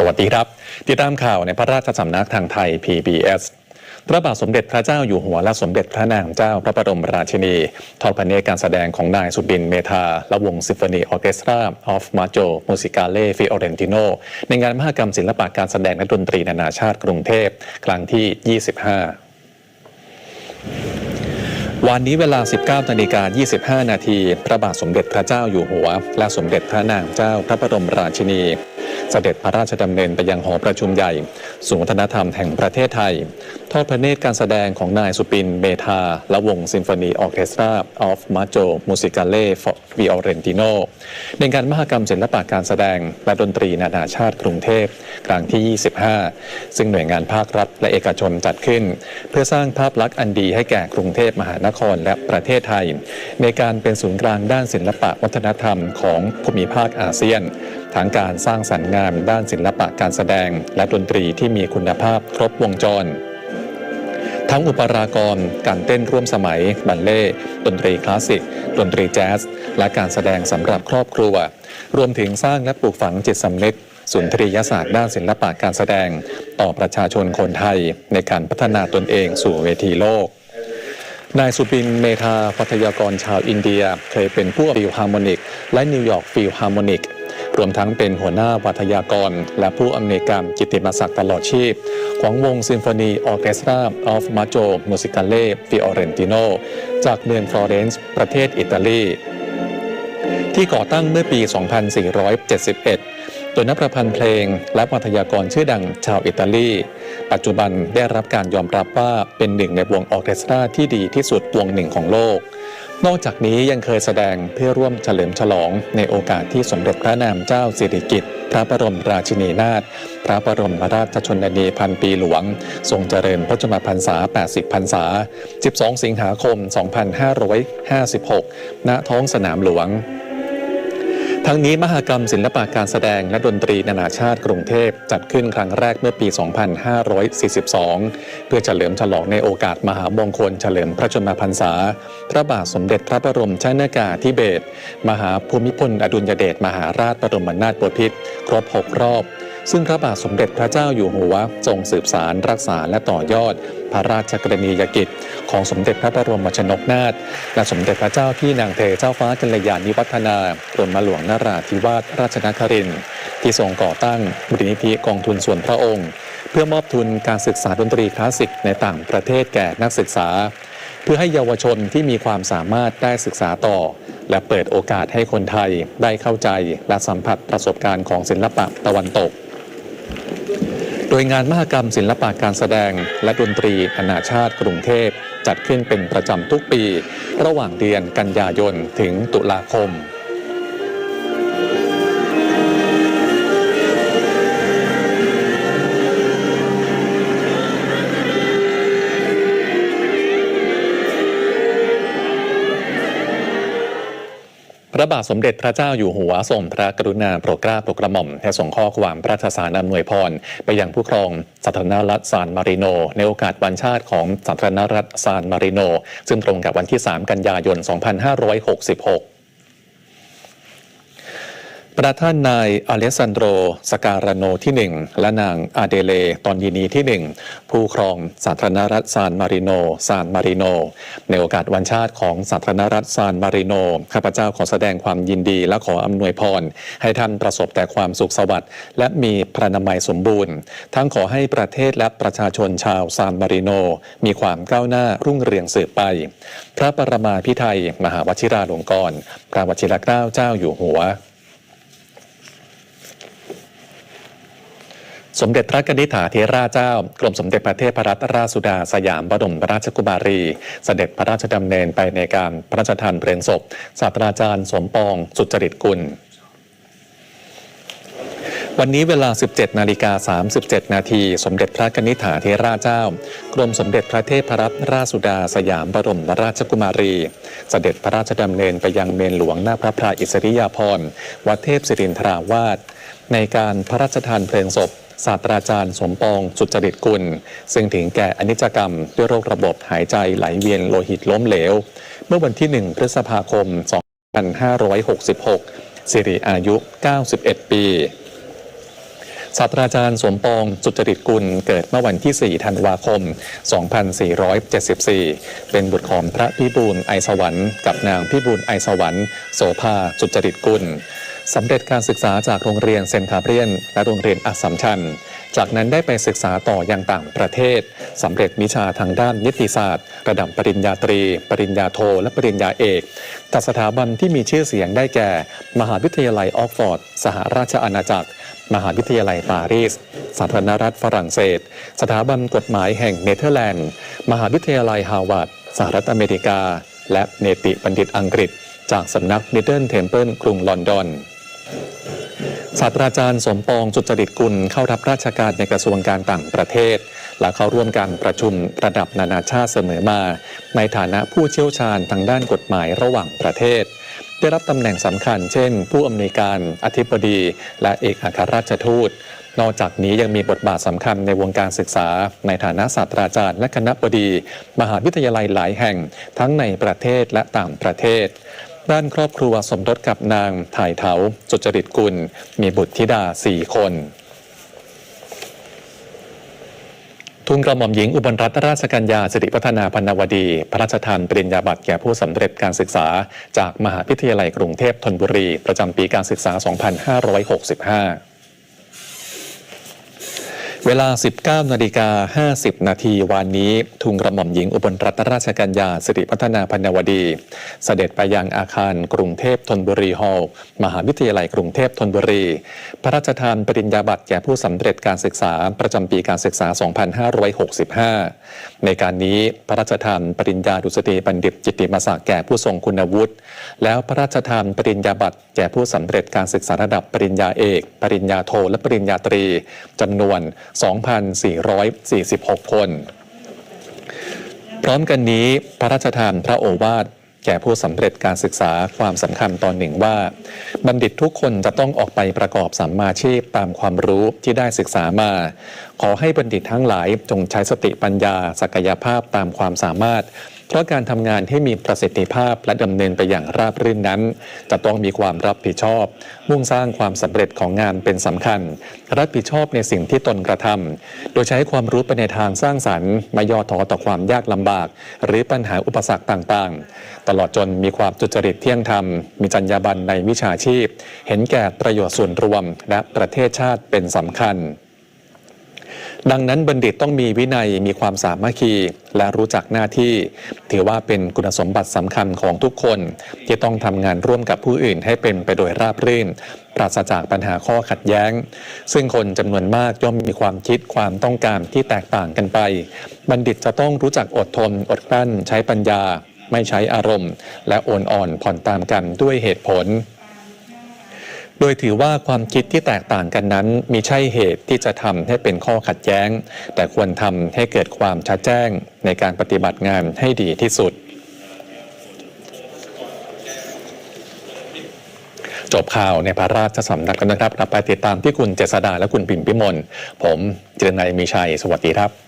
สวัสดีครับ ติดตามข่าวในพระราชสำนักทางไทย PBS พระบาทสมเด็จพระเจ้าอยู่หัวและสมเด็จพระนางเจ้าพระบรมราชินี ทอดพระเนตรการแสดงของนายสุบินเมธาและวงซิมโฟนีออเคสตราออฟมาโจมูสิกาเล่ฟิออเรนติโนในงานมหกรรมศิลปะการแสดงและดนตรีนานาชาติกรุงเทพ ครั้งที่ 25วันนี้เวลา 19นาฬิกา25 นาที พระบาทสมเด็จพระเจ้าอยู่หัว และสมเด็จพระนางเจ้าพระบรมราชินี เสด็จพระราชดำเนินไปยังหอประชุมใหญ่ศูนย์วัฒนธรรมแห่งประเทศไทยทอดพระเนตรการแสดงของนายสุปินเมธาและวงซิมโฟนีออเคสตราออฟมาโจมูสิกาเล่ฟิออเรนติโนในงานมหกรรมศิลปะการแสดงและดนตรีนานาชาติกรุงเทพครั้งที่ 25 ซึ่งหน่วยงานภาครัฐและเอกชนจัดขึ้น เพื่อสร้างภาพลักษณ์อันดีให้แก่กรุงเทพมหานครและประเทศไทย ในการเป็นศูนย์กลางด้านศิลปะวัฒนธรรมของภูมิภาคอาเซียนทั้งการสร้างสรรค์งานด้านศิลปะการแสดง และดนตรีที่มีคุณภาพครบวงจร ทั้งอุปรากร การเต้นร่วมสมัย บัลเล่ต์ดนตรีคลาสสิก ดนตรีแจ๊ส และการแสดงสำหรับครอบครัว รวมถึงสร้างและปลูกฝังจิตสำนึกสุนทรียศาสตร์ด้านศิลปะการแสดง ต่อประชาชนคนไทย ในการพัฒนาตนเองสู่เวทีโลก นายสุบินเมธาพัทยากรชาวอินเดีย เคยเป็นผู้ฟิลฮาร์โมนิก และนิวยอร์กฟิลฮาร์โมนิก รวมทั้งเป็นหัวหน้าวัทยากร และผู้อำนวยการกิติมศักดิ์ตลอดชีพ ของวงซิมโฟนีออเคสตราออฟมาโจมูสิกาเล่ฟิออเรนติโนจากเมืองฟลอเรนซ์ประเทศอิตาลี ที่ก่อตั้งเมื่อปี 2471โดยนักประพันธ์เพลงและวัทยากรชื่อดังชาวอิตาลี ปัจจุบันได้รับการยอมรับว่าเป็นหนึ่งในวงออเคสตราที่ดีที่สุดวงหนึ่งของโลก นอกจากนี้ยังเคยแสดงเพื่อร่วมเฉลิมฉลองในโอกาสที่สมเด็จพระนามเจ้าสิริกิติ์พระบรมราชินีนาถพระบรมราชชนนีพันปีหลวง ทรงเจริญพระชนมพรรษา 80 พรรษา 12 สิงหาคม 2556 ณ ท้องสนามหลวง ทั้งนี้มหกรรมศิลปะการแสดงและดนตรีนานาชาติกรุงเทพจัดขึ้นครั้งแรกเมื่อปี 2542 เพื่อเฉลิมฉลองในโอกาสมหามงคลเฉลิมพระชนมพรรษา พระบาทสมเด็จพระบรมชนากาธิเบศรมหาภูมิพลอดุลยเดชมหาราชบรมนาถบพิตรครบ 6 รอบ ซึ่งพระบาทสมเด็จพระเจ้าอยู่หัวทรงสืบสารรักษาและต่อยอด พระราชกรณียกิจ ของสมเด็จพระบรมชนกนาถและสมเด็จพระเจ้าพี่นางเธอเจ้าฟ้ากัลยาณิวัฒนากรมหลวงนราธิวาสราชนครินทร์ที่ทรงก่อตั้งมูลนิธิกองทุนส่วนพระองค์ เพื่อมอบทุนการศึกษาดนตรีคลาสสิกในต่างประเทศแก่นักศึกษา เพื่อให้เยาวชนที่มีความสามารถได้ศึกษาต่อ และเปิดโอกาสให้คนไทยได้เข้าใจและสัมผัสประสบการณ์ของศิลปะตะวันตก โดยงานมหกรรมศิลปะการแสดงและดนตรีนานาชาติกรุงเทพจัดขึ้นเป็นประจำทุกปี ระหว่างเดือนกันยายนถึงตุลาคม ระบาทสมเด็จพระเจ้าอยู่หัวทรงพระกรุณาโปรดเกล้าโปรดกระหม่อมให้ส่งข้อความพระราชสารอำนวยพร ไปยังผู้ครองสาธารณรัฐซานมาริโน ในโอกาสวันชาติของสาธารณรัฐซานมาริโน ซึ่งตรงกับวันที่ 3 กันยายน 2566 ประท่านนายอเลสซานโดรสการาโนที่ 1 และนางอาเดเลตอนยินีที่ 1 ผู้ครองสาธารณรัฐซานมาริโนซานมาริโน ในโอกาสวันชาติของสาธารณรัฐซานมาริโน ข้าพเจ้าขอแสดงความยินดีและขออำนวยพร ให้ท่านประสบแต่ความสุขสวัสดิ์และมีพระนามัยสมบูรณ์ ทั้งขอให้ประเทศและประชาชนชาวซานมาริโน มีความก้าวหน้ารุ่งเรืองสืบไป พระปรมาภิไธยมหาวชิราลงกรณ์พระวชิรเกล้าเจ้าอยู่หัว สมเด็จพระกนิษฐาธิราชเจ้า กรมสมเด็จพระเทพรัตนราชสุดาสยามบรมราชกุมารี เสด็จพระราชดำเนินไปในการพระราชทานเพลิงศพ ศาสตราจารย์สมปอง สุจริตกุลวันนี้เวลา 17 นาฬิกา 37 นาที สมเด็จพระกนิษฐาธิราชเจ้า กรมสมเด็จพระเทพรัตนราชสุดาสยามบรมราชกุมารีเสด็จพระราชดำเนินไปยังเมนหลวงหน้าพระพราอิสริยาภรณ์วัดเทพศิรินทราวาสในการพระราชทานเพลิงศพ ศาสตราจารย์สมปองสุจริตกุล ซึ่งถึงแก่อนิจกรรมด้วยโรคระบบหายใจไหลเวียนโลหิตล้มเหลว เมื่อวันที่ 1 พฤษภาคม 2566 สิริอายุ 91 ปีศาสตราจารย์สมปองสุจริตกุลเกิดเมื่อวันที่ 4 ธันวาคม 2474 เป็นบุตรของพระพิบูลไอสวรรค์กับนางพิบูลไอสวรรค์โสภาสุจริตกุล สำเร็จการศึกษาจากโรงเรียนเซนคาเบรียน และโรงเรียนอัสสัมชัญ จากนั้นได้ไปศึกษาต่อยังต่างประเทศสำเร็จวิชาทางด้านนิติศาสตร์ ระดับปริญญาตรี ปริญญาโท และปริญญาเอกจากสถาบันที่มีชื่อเสียงได้แก่ มหาวิทยาลัยออกฟอร์ด สหราชอาณาจักร มหาวิทยาลัยปารีส สาธารณรัฐฝรั่งเศส สถาบันกฎหมายแห่งเนเธอร์แลนด์ มหาวิทยาลัยฮาวาดสหรัฐอเมริกา และเนติบัณฑิตอังกฤษจากสำนักมิดเดิลเทมเพิลกรุงลอนดอน ศาสตราจารย์สมปองจุจริตกุลเข้ารับราชการในกระทรวงการต่างประเทศ และเข้าร่วมการประชุมระดับนานาชาติเสมอมา ในฐานะผู้เชี่ยวชาญทางด้านกฎหมายระหว่างประเทศ ได้รับตำแหน่งสำคัญเช่น ผู้อำนวยการ อธิบดี และเอกอัครราชทูต นอกจากนี้ยังมีบทบาทสำคัญในวงการศึกษา ในฐานะศาสตราจารย์และคณะบดี มหาวิทยาลัยหลายแห่ง ทั้งในประเทศและต่างประเทศ ด้านครอบครัวสมรสกับนางถ่ายเถาสุจริตกุล มีบุตรธิดาสี่คนทุนกระหม่อมหญิงอุบลรัตนราชกัญญาสิริพัฒนาพนนวดี พระราชทานปริญญาบัตรแก่ผู้สำเร็จการศึกษา จากมหาวิทยาลัยกรุงเทพธนบุรี ประจำปีการศึกษา 2565 เวลา 19นาฬิกา50 นาทีวันนี้ ทุงกระหม่อมหญิงอุบลรัตนราชกัญญาสิริพัฒนาพันวดี เสด็จไปยังอาคารกรุงเทพธนบุรีฮอลล์มหาวิทยาลัยกรุงเทพธนบุรี พระราชทานปริญญาบัตรแก่ผู้สำเร็จการศึกษาประจำปีการศึกษา 2565 ในการนี้พระราชทานปริญญาดุษฎีบัณฑิตจิตติมศักดิ์แก่ผู้ทรงคุณวุฒิ แล้วพระราชทานปริญญาบัตรแก่ผู้สำเร็จการศึกษาระดับปริญญาเอก ปริญญาโทและปริญญาตรีจำนวน2,446 คน พร้อมกันนี้พระราชทานพระโอวาทแก่ผู้สำเร็จการศึกษาความสำคัญตอนหนึ่งว่า บัณฑิตทุกคนจะต้องออกไปประกอบสัมมาชีพตามความรู้ที่ได้ศึกษามา ขอให้บัณฑิตทั้งหลายจงใช้สติปัญญา ศักยภาพตามความสามารถ เพราะการทำงานให้มีประสิทธิภาพและดำเนินไปอย่างราบรื่นนั้น จะต้องมีความรับผิดชอบ มุ่งสร้างความสำเร็จของงานเป็นสำคัญ รับผิดชอบในสิ่งที่ตนกระทำโดยใช้ความรู้ไปในทางสร้างสรรค์ไม่ย่อท้อต่อความยากลำบาก หรือปัญหาอุปสรรคต่างๆ ตลอดจนมีความจุจริตเที่ยงธรรม มีจรรยาบรรณในวิชาชีพ เห็นแก่ประโยชน์ส่วนรวม และประเทศชาติเป็นสำคัญ ดังนั้นบัณฑิตต้องมีวินัยมีความสามัคคี และรู้จักหน้าที่ ถือว่าเป็นคุณสมบัติสำคัญของทุกคน ที่ต้องทำงานร่วมกับผู้อื่นให้เป็นไปโดยราบรื่น ปราศจากปัญหาข้อขัดแย้ง ซึ่งคนจำนวนมากย่อมมีความคิดความต้องการที่แตกต่างกันไป บัณฑิตจะต้องรู้จักอดทน อดกลั้น ใช้ปัญญา ไม่ใช้อารมณ์ และโอนอ่อนผ่อนตามกันด้วยเหตุผล โดยถือว่าความคิดที่แตกต่างกันนั้นมีใช่เหตุที่จะทำให้เป็นข้อขัดแย้ง แต่ควรทำให้เกิดความชัดแจ้งในการปฏิบัติงานให้ดีที่สุด จบข่าวในพระราชสำนักกันนะครับเราไปติดตามที่คุณเจษดาและคุณปิ่มพิมลผมเจรนายมีชัย สวัสดีครับ